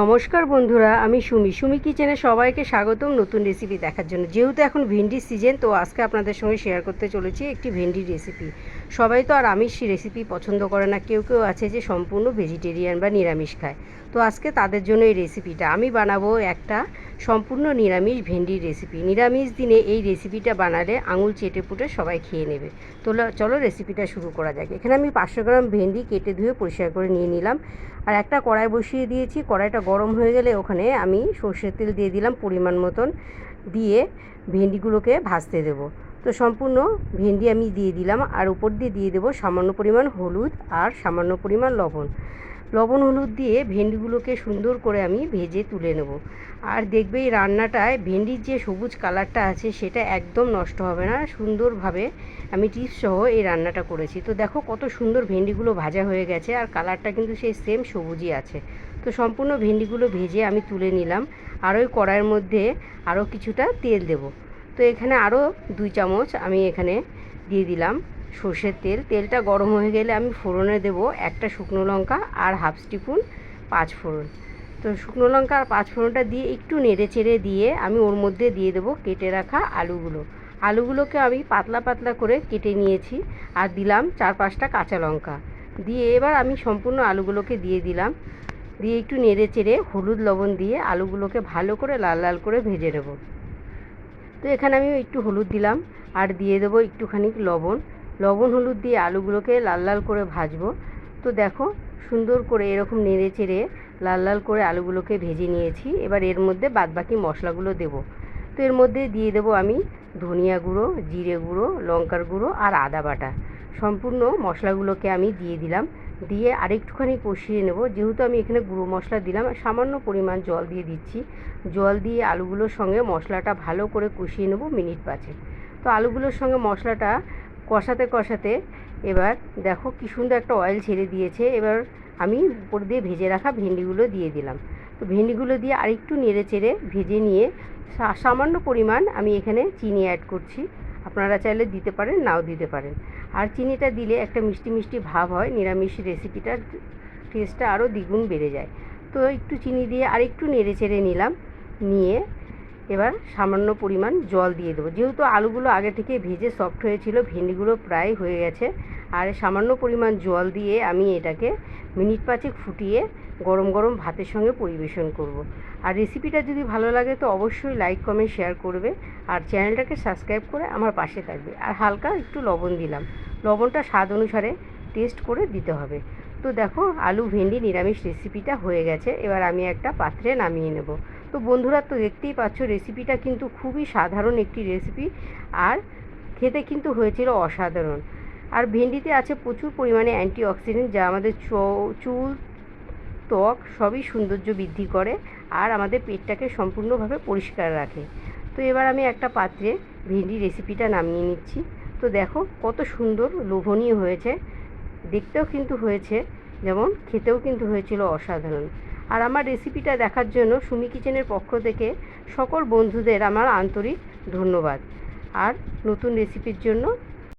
নমস্কার বন্ধুরা, আমি সুমি। সুমি কিচেনে সবাইকে স্বাগতম নতুন রেসিপি দেখার জন্য। যেহেতু এখন ভেন্ডির সিজন তো আজকে আপনাদের সঙ্গে শেয়ার করতে চলেছি একটি ভেন্ডির রেসিপি সবাই তো আর আমিষ রেসিপি পছন্দ করে না। কেউ কেউ আছে যে সম্পূর্ণ ভেজিটেরিয়ান বা নিরামিষ খায়। তো আজকে তাদের জন্য এই রেসিপিটা আমি বানাবো একটা সম্পূর্ণ নিরামিষ ভেন্ডির রেসিপি নিরামিষ দিনে এই রেসিপিটা বানালে আঙুল চেটে পুটে সবাই খেয়ে নেবে। তো চলো রেসিপিটা শুরু করা যাক। এখানে আমি পাঁচশো গ্রাম ভেন্ডি কেটে ধুয়ে পরিষ্কার করে নিয়ে নিলাম। আর একটা কড়াই বসিয়ে দিয়েছি। কড়াইটা গরম হয়ে গেলে ওখানে আমি সর্ষের তেল দিয়ে দিলাম পরিমাণ মতন। দিয়ে ভেন্ডিগুলোকে ভাজতে দেবো। তো সম্পূর্ণ ভেন্ডি আমি দিয়ে দিলাম আর উপর দিয়ে দিয়ে দেবো সামান্য পরিমাণ হলুদ আর সামান্য পরিমাণ লবণ। লবণ হলুদ দিয়ে ভেন্ডিগুলোকে সুন্দর করে আমি ভেজে তুলে নেব। আর দেখবে এই রান্নাটায় ভেন্ডির যে সবুজ কালারটা আছে সেটা একদম নষ্ট হবে না। সুন্দরভাবে আমি টিপস সহ এই রান্নাটা করেছি। তো দেখো কত সুন্দর ভেন্ডিগুলো ভাজা হয়ে গেছে আর কালারটা কিন্তু সেই সেম সবুজই আছে। তো সম্পূর্ণ ভেন্ডিগুলো ভেজে আমি তুলে নিলাম। আর ওই কড়াইয়ের মধ্যে আরও কিছুটা তেল দেব। তো এখানে আরও দুই চামচ আমি এখানে দিয়ে দিলাম। সর্ষের তেল, তেলটা গরম হয়ে গেলে আমি ফোড়নে দেব একটা শুকনো লঙ্কা আর হাফ স্টিপুন পাঁচ ফোড়ন। তো শুকনো লঙ্কা আর পাঁচ ফোড়নটা দিয়ে একটু নেড়ে চেড়ে দিয়ে আমি ওর মধ্যে দিয়ে দেবো কেটে রাখা আলুগুলো। আলুগুলোকে আমি পাতলা পাতলা করে কেটে নিয়েছি আর দিলাম চার পাঁচটা কাঁচা লঙ্কা। দিয়ে এবার আমি সম্পূর্ণ আলুগুলোকে দিয়ে দিলাম। দিয়ে একটু নেড়ে চেড়ে হলুদ লবণ দিয়ে আলুগুলোকে ভালো করে লাল লাল করে ভেজে নেব। তো এখানে আমি একটু হলুদ দিলাম, আর দিয়ে দেবো একটুখানি লবণ। লবণ, হলুদ দিয়ে আলুগুলোকে লাল লাল করে ভাজবো। তো দেখো, সুন্দর করে এরকম নেড়ে চেড়ে লাল লাল করে আলুগুলোকে ভেজে নিয়েছি। এবার এর মধ্যে বাদবাকি মশলাগুলো দেবো। তো এর মধ্যে দিয়ে দেবো আমি ধনিয়া গুঁড়ো, জিরে গুঁড়ো, লঙ্কার গুঁড়ো আর আদা বাটা। সম্পূর্ণ মশলাগুলোকে আমি দিয়ে দিলাম। দিয়ে আরেকটুখানি কষিয়ে নেব। যেহেতু আমি এখানে গুঁড়ো মশলা দিলাম, সামান্য পরিমাণ জল দিয়ে দিচ্ছি। জল দিয়ে আলুগুলোর সঙ্গে মশলাটা ভালো করে কষিয়ে নেব মিনিট পাঁচে তো আলুগুলোর সঙ্গে মশলাটা কষাতে কষাতে এবার দেখো কি সুন্দর একটা অয়েল ছেড়ে দিয়েছে। এবার আমি উপর দিয়ে ভেজে রাখা ভেন্ডিগুলো দিয়ে দিলাম। তো ভেন্ডিগুলো দিয়ে আরেকটু নেড়ে চেড়ে ভেজে নিয়ে সামান্য পরিমাণ আমি এখানে চিনি অ্যাড করছি। আপনারা চাইলে দিতে পারেন, নাও দিতে পারেন। আর চিনিটা দিলে একটা মিষ্টি মিষ্টি ভাব হয়, নিরামিষ রেসিপিটার টেস্টটা আরও দ্বিগুণ বেড়ে যায়। তো একটু চিনি দিয়ে আরেকটু নেড়ে চেড়ে নিলাম, নিয়ে এবার সামান্য পরিমাণ জল দিয়ে দেবো। যেহেতু আলুগুলো আগে থেকে ভেজে সফট হয়েছিল, ভেন্ডিগুলো প্রায় হয়ে গেছে। আর সামান্য পরিমাণ জল দিয়ে আমি এটাকে মিনিট পাঁচেক ফুটিয়ে গরম গরম ভাতের সঙ্গে পরিবেশন করব। আর রেসিপিটা যদি ভালো লাগে তো অবশ্যই লাইক কমেন্ট শেয়ার করবে। আর চ্যানেলটাকে সাবস্ক্রাইব করে আমার পাশে থাকবে। আর হালকা একটু লবণ দিলাম। লবণটা স্বাদ অনুসারে টেস্ট করে দিতে হবে। তো দেখো, আলু, ভেন্ডি, নিরামিষ রেসিপিটা হয়ে গেছে। এবার আমি একটা পাত্রে নামিয়ে নেব। তো বন্ধুরা, তো দেখতেই পাচ্ছ রেসিপিটা কিন্তু খুবই সাধারণ একটি রেসিপি আর খেতে কিন্তু হয়েছিল অসাধারণ। আর ভেন্ডিতে আছে প্রচুর পরিমাণে অ্যান্টিঅক্সিডেন্ট যা আমাদের চুল, ত্বক সবই সৌন্দর্য বৃদ্ধি করে আর আমাদের পেটটাকে সম্পূর্ণভাবে পরিষ্কার রাখে। তো এবার আমি একটা পাত্রে ভেন্ডি রেসিপিটা নামিয়ে নিচ্ছি। তো দেখো কত সুন্দর লোভনীয় হয়েছে। দেখতেও কিন্তু হয়েছে, যেমন খেতেও কিন্তু হয়েছিল অসাধারণ। আর আমার রেসিপিটা দেখার জন্য সুমি কিচেনের পক্ষ থেকে সকল বন্ধুদের আমার আন্তরিক ধন্যবাদ। আর নতুন রেসিপির জন্য